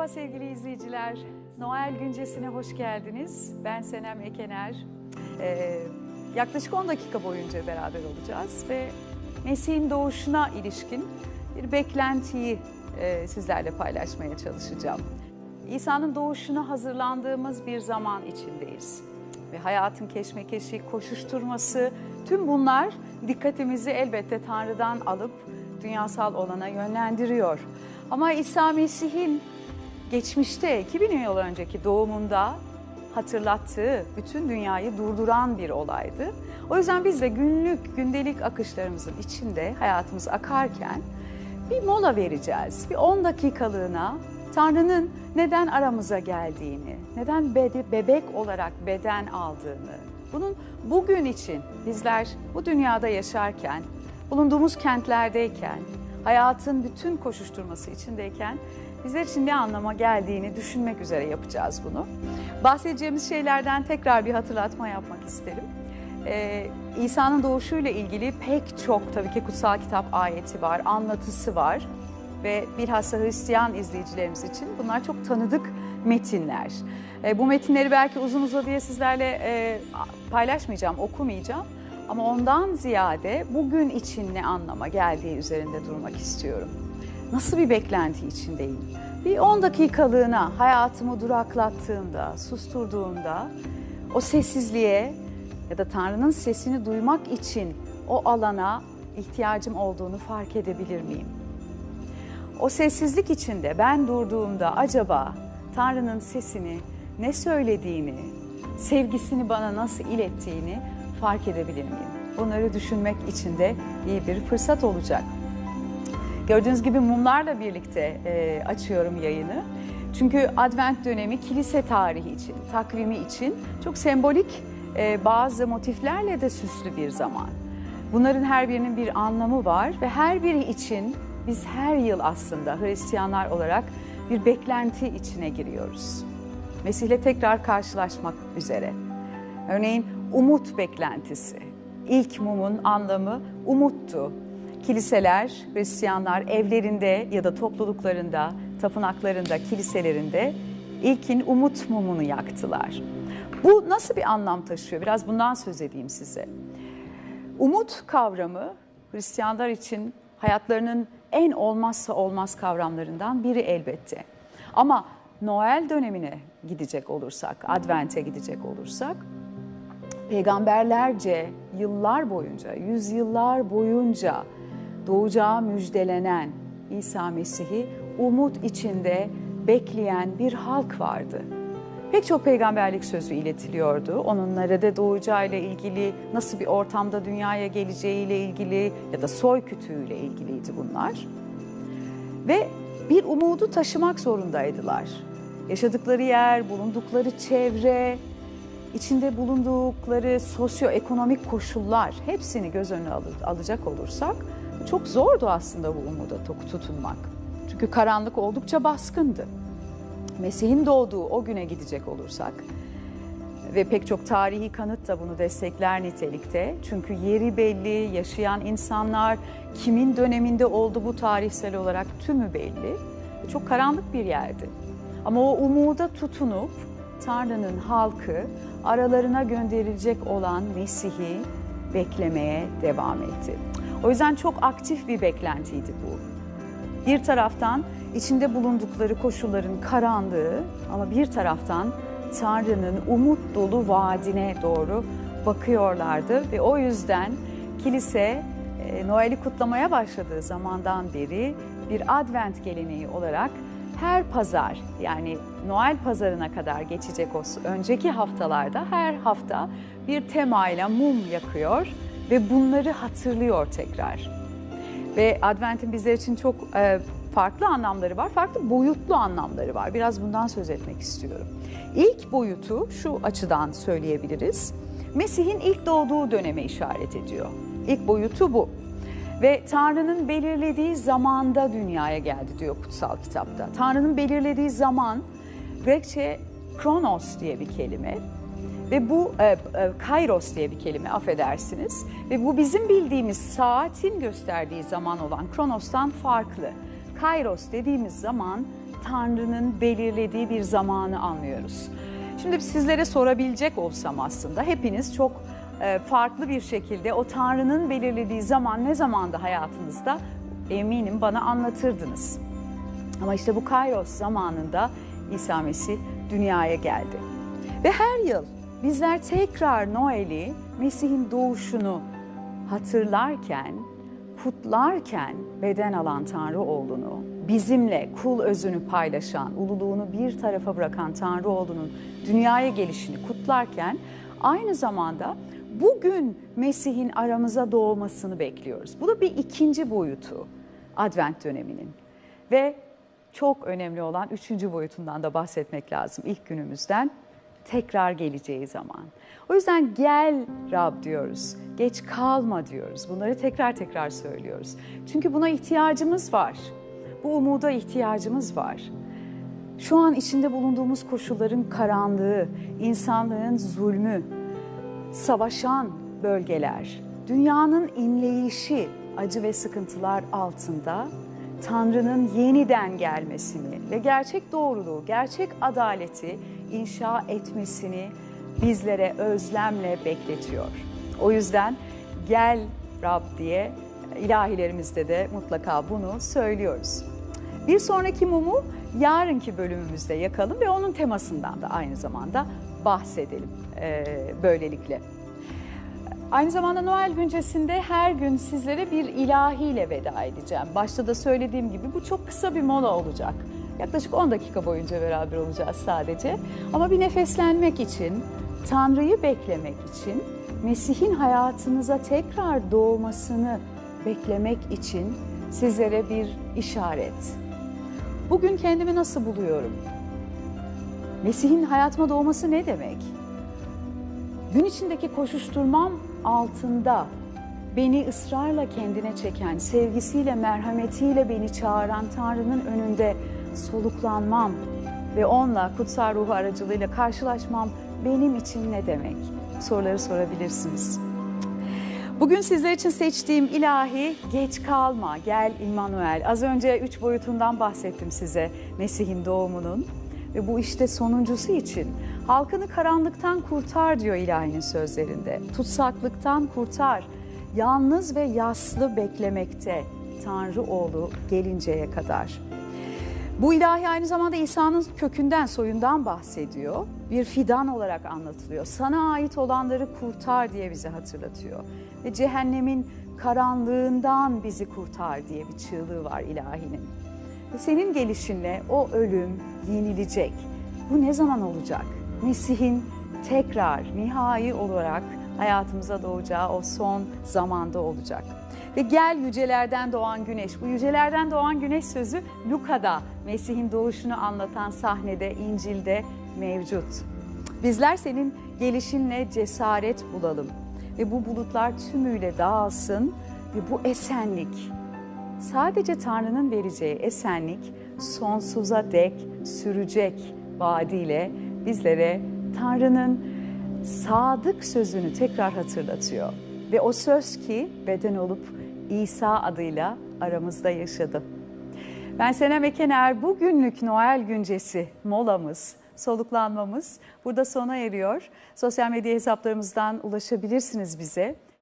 Merhaba sevgili izleyiciler. Noel güncesine hoş geldiniz. Ben Senem Ekener. Ee, yaklaşık 10 dakika boyunca beraber olacağız ve Mesih'in doğuşuna ilişkin bir beklentiyi e, sizlerle paylaşmaya çalışacağım. İsa'nın doğuşuna hazırlandığımız bir zaman içindeyiz. Ve hayatın keşmekeşi, koşuşturması, tüm bunlar dikkatimizi elbette Tanrı'dan alıp dünyasal olana yönlendiriyor. Ama İsa Mesih'in geçmişte 2000 yıl önceki doğumunda hatırlattığı bütün dünyayı durduran bir olaydı. O yüzden biz de günlük, gündelik akışlarımızın içinde hayatımız akarken bir mola vereceğiz. Bir 10 dakikalığına Tanrı'nın neden aramıza geldiğini, neden bebek olarak beden aldığını, bunun bugün için bizler bu dünyada yaşarken, bulunduğumuz kentlerdeyken, hayatın bütün koşuşturması içindeyken bizler için ne anlama geldiğini düşünmek üzere yapacağız bunu. Bahsedeceğimiz şeylerden tekrar bir hatırlatma yapmak isterim. Ee, İsa'nın doğuşuyla ilgili pek çok tabii ki kutsal kitap ayeti var, anlatısı var ve bilhassa Hristiyan izleyicilerimiz için bunlar çok tanıdık metinler. E, bu metinleri belki uzun uzadıya sizlerle e, paylaşmayacağım, okumayacağım. Ama ondan ziyade bugün için ne anlama geldiği üzerinde durmak istiyorum. Nasıl bir beklenti içindeyim? Bir 10 dakikalığına hayatımı duraklattığımda, susturduğumda o sessizliğe ya da Tanrı'nın sesini duymak için o alana ihtiyacım olduğunu fark edebilir miyim? O sessizlik içinde ben durduğumda acaba Tanrı'nın sesini ne söylediğini, sevgisini bana nasıl ilettiğini fark edebilir miyim? Bunları düşünmek için de iyi bir fırsat olacak. Gördüğünüz gibi mumlarla birlikte e, açıyorum yayını. Çünkü Advent dönemi kilise tarihi için, takvimi için çok sembolik e, bazı motiflerle de süslü bir zaman. Bunların her birinin bir anlamı var ve her biri için biz her yıl aslında Hristiyanlar olarak bir beklenti içine giriyoruz. Mesih'le tekrar karşılaşmak üzere. Örneğin umut beklentisi. İlk mumun anlamı umuttu. Kiliseler, Hristiyanlar evlerinde ya da topluluklarında, tapınaklarında, kiliselerinde ilkin umut mumunu yaktılar. Bu nasıl bir anlam taşıyor? Biraz bundan söz edeyim size. Umut kavramı Hristiyanlar için hayatlarının en olmazsa olmaz kavramlarından biri elbette. Ama Noel dönemine gidecek olursak, Advent'e gidecek olursak, peygamberlerce yıllar boyunca, yüzyıllar boyunca doğacağı müjdelenen İsa Mesih'i umut içinde bekleyen bir halk vardı. Pek çok peygamberlik sözü iletiliyordu. Onun nerede doğacağıyla ilgili, nasıl bir ortamda dünyaya geleceğiyle ilgili ya da soy kütüğüyle ilgiliydi bunlar. Ve bir umudu taşımak zorundaydılar. Yaşadıkları yer, bulundukları çevre, içinde bulundukları sosyoekonomik koşullar hepsini göz önüne alacak olursak çok zordu aslında bu umuda tutunmak. Çünkü karanlık oldukça baskındı. Mesih'in doğduğu o güne gidecek olursak ve pek çok tarihi kanıt da bunu destekler nitelikte. Çünkü yeri belli, yaşayan insanlar, kimin döneminde oldu bu tarihsel olarak tümü belli. Çok karanlık bir yerdi. Ama o umuda tutunup Tanrı'nın halkı aralarına gönderilecek olan Mesih'i beklemeye devam etti. O yüzden çok aktif bir beklentiydi bu. Bir taraftan içinde bulundukları koşulların karanlığı ama bir taraftan Tanrı'nın umut dolu vaadine doğru bakıyorlardı ve o yüzden kilise e, Noel'i kutlamaya başladığı zamandan beri bir advent geleneği olarak her pazar yani Noel pazarına kadar geçecek olsun önceki haftalarda her hafta bir temayla mum yakıyor ve bunları hatırlıyor tekrar. Ve Advent'in bizler için çok e, farklı anlamları var, farklı boyutlu anlamları var. Biraz bundan söz etmek istiyorum. İlk boyutu şu açıdan söyleyebiliriz. Mesih'in ilk doğduğu döneme işaret ediyor. İlk boyutu bu. Ve Tanrı'nın belirlediği zamanda dünyaya geldi diyor kutsal kitapta. Tanrı'nın belirlediği zaman Grekçe kronos diye bir kelime. Ve bu e, e, kairos diye bir kelime affedersiniz. Ve bu bizim bildiğimiz saatin gösterdiği zaman olan kronostan farklı. Kairos dediğimiz zaman Tanrı'nın belirlediği bir zamanı anlıyoruz. Şimdi sizlere sorabilecek olsam aslında hepiniz çok farklı bir şekilde o Tanrı'nın belirlediği zaman ne zamanda hayatınızda eminim bana anlatırdınız. Ama işte bu Kairos zamanında İsa Mesih dünyaya geldi. Ve her yıl bizler tekrar Noel'i, Mesih'in doğuşunu hatırlarken, kutlarken beden alan Tanrı oğlunu, bizimle kul özünü paylaşan, ululuğunu bir tarafa bırakan Tanrı oğlunun dünyaya gelişini kutlarken aynı zamanda bugün Mesih'in aramıza doğmasını bekliyoruz. Bu da bir ikinci boyutu Advent döneminin. Ve çok önemli olan üçüncü boyutundan da bahsetmek lazım ilk günümüzden tekrar geleceği zaman. O yüzden gel Rab diyoruz, geç kalma diyoruz. Bunları tekrar tekrar söylüyoruz. Çünkü buna ihtiyacımız var. Bu umuda ihtiyacımız var. Şu an içinde bulunduğumuz koşulların karanlığı, insanlığın zulmü, savaşan bölgeler, dünyanın inleyişi, acı ve sıkıntılar altında Tanrı'nın yeniden gelmesini ve gerçek doğruluğu, gerçek adaleti inşa etmesini bizlere özlemle bekletiyor. O yüzden gel Rab diye ilahilerimizde de mutlaka bunu söylüyoruz. Bir sonraki mumu yarınki bölümümüzde yakalım ve onun temasından da aynı zamanda bahsedelim ee, böylelikle. Aynı zamanda Noel güncesinde her gün sizlere bir ilahiyle veda edeceğim. Başta da söylediğim gibi bu çok kısa bir mola olacak. Yaklaşık 10 dakika boyunca beraber olacağız sadece. Ama bir nefeslenmek için, Tanrı'yı beklemek için, Mesih'in hayatınıza tekrar doğmasını beklemek için sizlere bir işaret. Bugün kendimi nasıl buluyorum? Mesih'in hayatıma doğması ne demek? Gün içindeki koşuşturmam altında beni ısrarla kendine çeken, sevgisiyle, merhametiyle beni çağıran Tanrı'nın önünde soluklanmam ve onunla kutsal ruhu aracılığıyla karşılaşmam benim için ne demek? Soruları sorabilirsiniz. Bugün sizler için seçtiğim ilahi geç kalma, gel İmmanuel. Az önce üç boyutundan bahsettim size Mesih'in doğumunun ve bu işte sonuncusu için halkını karanlıktan kurtar diyor ilahinin sözlerinde. Tutsaklıktan kurtar, yalnız ve yaslı beklemekte Tanrı oğlu gelinceye kadar. Bu ilahi aynı zamanda İsa'nın kökünden, soyundan bahsediyor. Bir fidan olarak anlatılıyor. Sana ait olanları kurtar diye bize hatırlatıyor. Ve cehennemin karanlığından bizi kurtar diye bir çığlığı var ilahinin. Senin gelişinle o ölüm yenilecek. Bu ne zaman olacak? Mesih'in tekrar nihai olarak hayatımıza doğacağı o son zamanda olacak. Ve gel yücelerden doğan güneş. Bu yücelerden doğan güneş sözü Luka'da Mesih'in doğuşunu anlatan sahnede, İncil'de mevcut. Bizler senin gelişinle cesaret bulalım ve bu bulutlar tümüyle dağılsın ve bu esenlik sadece Tanrı'nın vereceği esenlik sonsuza dek sürecek vaadiyle bizlere Tanrı'nın sadık sözünü tekrar hatırlatıyor. Ve o söz ki beden olup İsa adıyla aramızda yaşadı. Ben Senem Ekener, bugünlük Noel güncesi molamız, soluklanmamız burada sona eriyor. Sosyal medya hesaplarımızdan ulaşabilirsiniz bize.